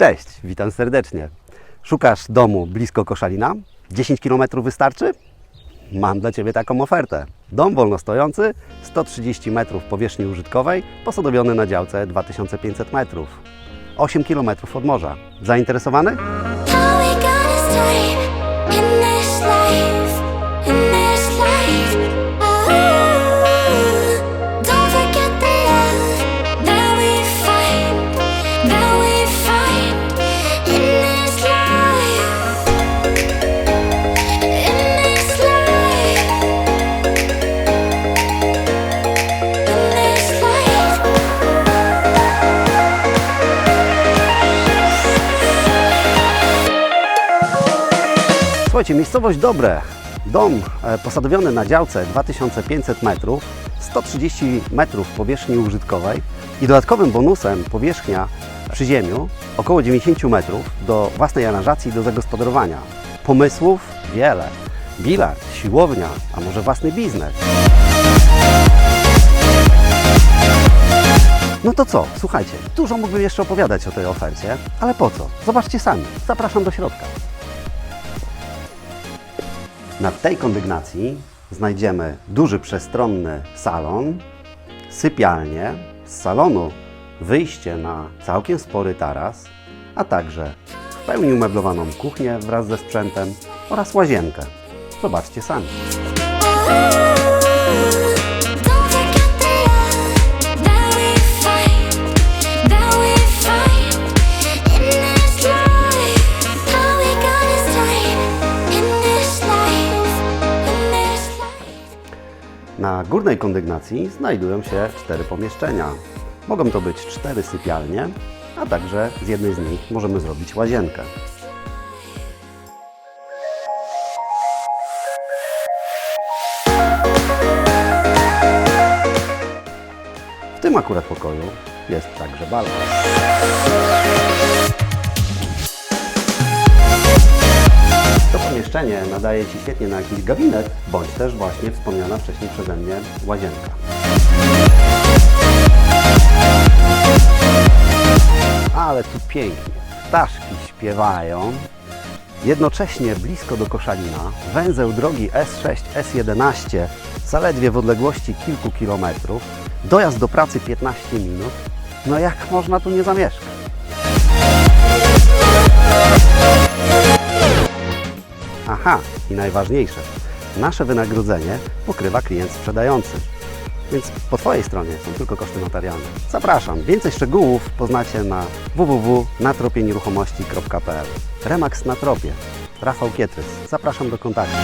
Cześć, witam serdecznie. Szukasz domu blisko Koszalina? 10 km wystarczy? Mam dla Ciebie taką ofertę. Dom wolnostojący, 130 metrów powierzchni użytkowej, posadowiony na działce 2500 metrów. 8 km od morza. Zainteresowany? Słuchajcie, miejscowość Dobre. Dom e, posadowiony na działce 2500 metrów, 130 metrów powierzchni użytkowej i dodatkowym bonusem powierzchnia przy ziemiu około 90 metrów do własnej aranżacji i do zagospodarowania. Pomysłów wiele. Bilard, siłownia, a może własny biznes. No to co, słuchajcie, dużo mógłbym jeszcze opowiadać o tej ofercie, ale po co? Zobaczcie sami. Zapraszam do środka. Na tej kondygnacji znajdziemy duży przestronny salon, sypialnię, z salonu wyjście na całkiem spory taras, a także w pełni umeblowaną kuchnię wraz ze sprzętem oraz łazienkę. Zobaczcie sami. Na górnej kondygnacji znajdują się cztery pomieszczenia. Mogą to być cztery sypialnie, a także z jednej z nich możemy zrobić łazienkę. W tym akurat pokoju jest także balkon. Pomieszczenie nadaje Ci świetnie na jakiś gabinet, bądź też właśnie wspomniana wcześniej przeze mnie łazienka. Ale tu pięknie. Ptaszki śpiewają. Jednocześnie blisko do Koszalina węzeł drogi S6, S11 zaledwie w odległości kilku kilometrów. Dojazd do pracy 15 minut. No jak można tu nie zamieszkać? Aha, i najważniejsze, nasze wynagrodzenie pokrywa klient sprzedający. Więc po Twojej stronie są tylko koszty notarialne. Zapraszam, więcej szczegółów poznacie na www.natropieniruchomości.pl Remax na tropie. Rafał Kietrys. Zapraszam do kontaktu.